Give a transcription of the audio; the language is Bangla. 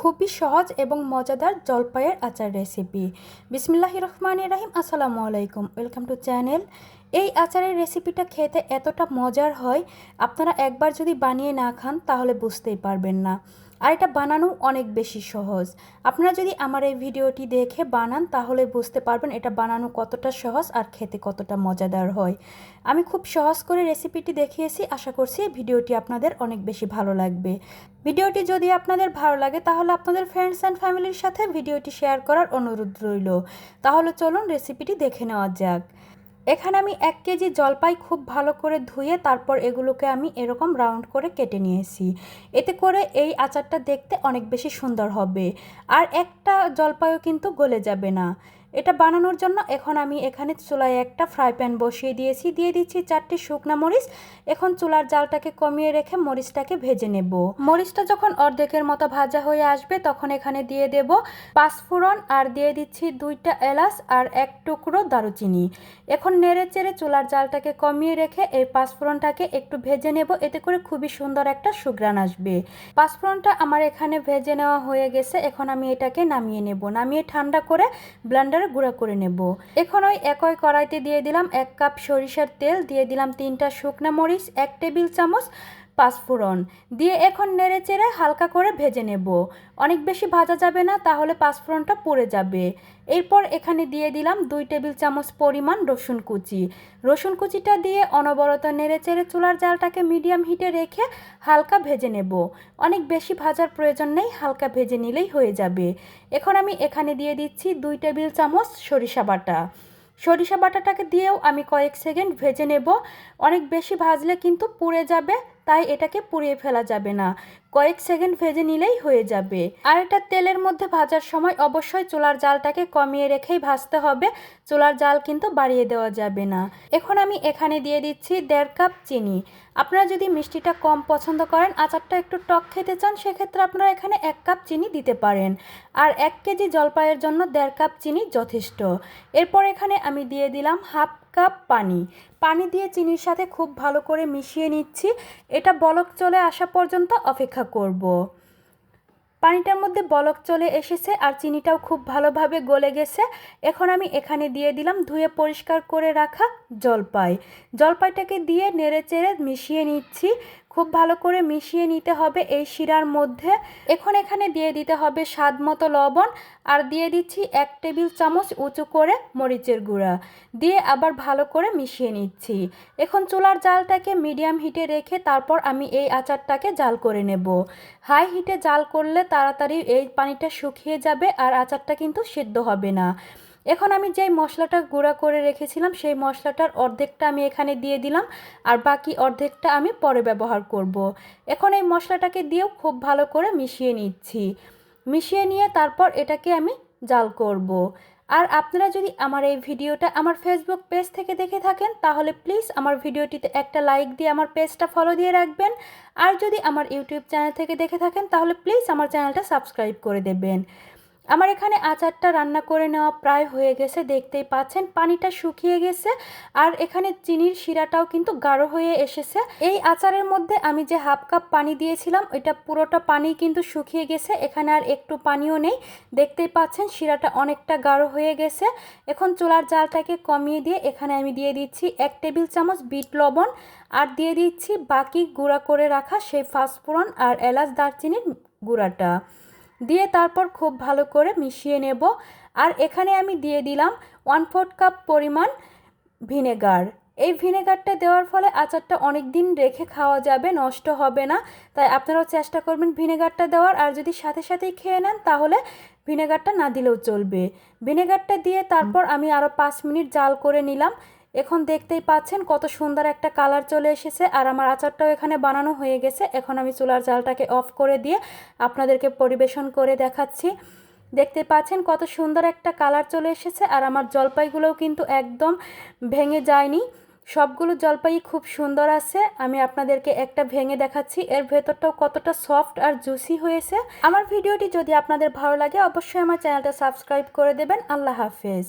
খুবই সহজ এবং মজাদার জলপাইয়ের আচার রেসিপি বিসমিল্লাহ রহমান রাহিম আসসালামু আলাইকুম। ওয়েলকাম টু চ্যানেল এই আচারের রেসিপিটা খেতে এতটা মজার হয়, আপনারা একবার যদি বানিয়ে না খান তাহলে বুঝতেই পারবেন না। আর এটা বানানো অনেক বেশি সহজ। আপনারা যদি আমার এই ভিডিওটি দেখে বানান, তাহলে বুঝতে পারবেন এটা বানানো কতটা সহজ আর খেতে কতটা মজাদার হয়। আমি খুব সহজ করে রেসিপিটি দেখিয়েছি, আশা করছি ভিডিওটি আপনাদের অনেক বেশি ভালো লাগবে। ভিডিওটি যদি আপনাদের ভালো লাগে, তাহলে আপনাদের ফ্রেন্ডস অ্যান্ড ফ্যামিলির সাথে ভিডিওটি শেয়ার করার অনুরোধ রইল। তাহলে চলুন রেসিপিটি দেখে নেওয়া যাক। এখানে আমি এক কেজি জলপাই খুব ভালো করে ধুয়ে তারপর এগুলোকে আমি এরকম রাউন্ড করে কেটে নিয়েছি। এতে করে এই আচারটা দেখতে অনেক বেশি সুন্দর হবে। আর একটা জলপাইও কিন্তু গলে যাবে না। এটা বানানোর জন্য এখন আমি এখানে চুলায় একটা ফ্রাই প্যান বসিয়ে দিয়েছি। দিয়ে দিচ্ছি চারটি শুকনো মরিচ। এখন চুলার জালটাকে কমিয়ে রেখে মরিচটাকে ভেজে নেব। মরিচটা যখন অর্ধেকের মতো ভাজা হয়ে আসবে, তখন এখানে দিয়ে দেব পাঁচফোড়ন আর দিয়ে দিচ্ছি দুইটা এলাচ আর এক টুকরো দারুচিনি। এখন নেড়ে চেড়ে চুলার জালটাকে কমিয়ে রেখে এই পাঁচফোড়নটাকে একটু ভেজে নেব। এতে করে খুবই সুন্দর একটা সুগ্রান আসবে। পাঁচফোড়নটা আমার এখানে ভেজে নেওয়া হয়ে গেছে। এখন আমি এটাকে নামিয়ে নেব। নামিয়ে ঠান্ডা করে ব্লেন্ডার ব্লেন্ডারে গুঁড়া করে নেব। এখন ওই একই কড়াইতে দিয়ে দিলাম এক কাপ সরিষার তেল, দিয়ে দিলাম তিনটা শুকনা মরিচ, এক টেবিল চামচ পাঁচফোড়ন দিয়ে এখন নেড়ে চেড়ে হালকা করে ভেজে নেব। অনেক বেশি ভাজা যাবে না, তাহলে পাঁচফোড়নটা পুড়ে যাবে। এরপর এখানে দিয়ে দিলাম দুই টেবিল চামচ পরিমাণ রসুন কুচি। রসুন কুচিটা দিয়ে অনবরত নেড়ে চেড়ে চুলার জালটাকে মিডিয়াম হিটে রেখে হালকা ভেজে নেব। অনেক বেশি ভাজার প্রয়োজন নেই, হালকা ভেজে নিলেই হয়ে যাবে। এখন আমি এখানে দিয়ে দিচ্ছি দুই টেবিল চামচ সরিষা বাটা। সরিষা বাটাটাকে দিয়েও আমি কয়েক সেকেন্ড ভেজে নেব। অনেক বেশি ভাজলে কিন্তু পুড়ে যাবে তাই এটাকে পুড়িয়ে ফেলা যাবে না। কয়েক সেকেন্ড ভেজে নিলেই হয়ে যাবে। আর এটা তেলের মধ্যে ভাজার সময় অবশ্যই চুলার জালটাকে কমিয়ে রেখেই ভাজতে হবে। চুলার জাল কিন্তু বাড়িয়ে দেওয়া যাবে না। এখন আমি এখানে দিয়ে দিচ্ছি দেড় কাপ চিনি। আপনারা যদি মিষ্টিটা কম পছন্দ করেন, আচারটা একটু টক খেতে চান, সেক্ষেত্রে আপনারা এখানে এক কাপ চিনি দিতে পারেন। আর এক কেজি জলপাইয়ের জন্য দেড় কাপ চিনি যথেষ্ট। এরপর এখানে আমি দিয়ে দিলাম হাফ কাপ পানি। পানি দিয়ে চিনির সাথে খুব ভালো করে মিশিয়ে নিচ্ছি। এটা বলক চলে আসা পর্যন্ত অপেক্ষা করব। পানিটার মধ্যে বলক চলে এসেছে আর চিনিটাও খুব ভালোভাবে গলে গেছে। এখন আমি এখানে দিয়ে দিলাম ধুয়ে পরিষ্কার করে রাখা জলপাই। জলপাইটাকে দিয়ে নেড়ে চেড়ে মিশিয়ে নিচ্ছি। খুব ভালো করে মিশিয়ে নিতে হবে এই শিরার মধ্যে। এখন এখানে দিয়ে দিতে হবে স্বাদ মতো লবণ আর দিয়ে দিচ্ছি এক টেবিল চামচ উঁচু করে মরিচের গুঁড়া। দিয়ে আবার ভালো করে মিশিয়ে নিচ্ছি। এখন চুলার জালটাকে মিডিয়াম হিটে রেখে তারপর আমি এই আচারটাকে জাল করে নেব। হাই হিটে জাল করলে তাড়াতাড়ি এই পানিটা শুকিয়ে যাবে আর আচারটা কিন্তু সিদ্ধ হবে না। এখন আমি যেই মশলাটা গুঁড়া করে রেখেছিলাম, সেই মশলাটার অর্ধেকটা আমি এখানে দিয়ে দিলাম, আর বাকি অর্ধেকটা আমি পরে ব্যবহার করব। এখন এই মশলাটাকে দিয়েও খুব ভালো করে মিশিয়ে নিচ্ছি মিশিয়ে নিয়ে তারপর এটাকে আমি জাল করব। আর আপনারা যদি আমার এই ভিডিওটা আমার ফেসবুক পেজ থেকে দেখে থাকেন, তাহলে প্লিজ আমার ভিডিওটিতে একটা লাইক দিয়ে আমার পেজটা ফলো দিয়ে রাখবেন আর যদি আমার ইউটিউব চ্যানেল থেকে দেখে থাকেন, তাহলে প্লিজ আমার চ্যানেলটা সাবস্ক্রাইব করে দেবেন আমার এখানে আচারটা রান্না করে নেওয়া প্রায় হয়ে গেছে, দেখতেই পাচ্ছেন। পানিটা শুকিয়ে গেছে আর এখানে চিনির শিরাটাও কিন্তু গাঢ় হয়ে এসেছে। এই আচারের মধ্যে আমি যে হাফ কাপ পানি দিয়েছিলাম, ওইটা পুরোটা পানি কিন্তু শুকিয়ে গেছে। এখানে আর একটু পানিও নেই। দেখতেই পাচ্ছেন, শিরাটা অনেকটা গাঢ় হয়ে গেছে। এখন চুলার জালটাকে কমিয়ে দিয়ে এখানে আমি দিয়ে দিচ্ছি এক টেবিল চামচ বিট লবণ আর দিয়ে দিচ্ছি বাকি গুঁড়া করে রাখা সেই ফাস্টফোড়ন আর এলাচ দারচিনির গুঁড়াটা। দিয়ে তারপর খুব ভালো করে মিশিয়ে নেব। আর এখানে আমি দিয়ে দিলাম ওয়ান ফোর্থ কাপ পরিমাণ ভিনেগার। এই ভিনেগারটা দেওয়ার ফলে আচারটা অনেক দিন রেখে খাওয়া যাবে, নষ্ট হবে না। তাই আপনারাও চেষ্টা করবেন ভিনেগারটা দেওয়ার। আর যদি সাথে সাথেই খেয়ে নেন, তাহলে ভিনেগারটা না দিলেও চলবে। ভিনেগারটা দিয়ে তারপর আমি আরও পাঁচ মিনিট জাল করে নিলাম। এখন দেখতেই পাচ্ছেন কত সুন্দর একটা কালার চলে এসেছে। আর আমার আচারটাও এখানে বানানো হয়ে গেছে। এখন আমি চুলার জালটাকে অফ করে দিয়ে আপনাদেরকে পরিবেশন করে দেখাচ্ছি। দেখতে পাচ্ছেন কত সুন্দর একটা কালার চলে এসেছে। আর আমার জলপাইগুলোও কিন্তু একদম ভেঙে যায়নি। সবগুলো জলপাই খুব সুন্দর আছে। আমি আপনাদেরকে একটা ভেঙে দেখাচ্ছি। এর ভেতরটাও কতটা সফট আর জুসি হয়েছে। আমার ভিডিওটি যদি আপনাদের ভালো লাগে, অবশ্যই আমার চ্যানেলটা সাবস্ক্রাইব করে দেবেন। আল্লাহ হাফেজ।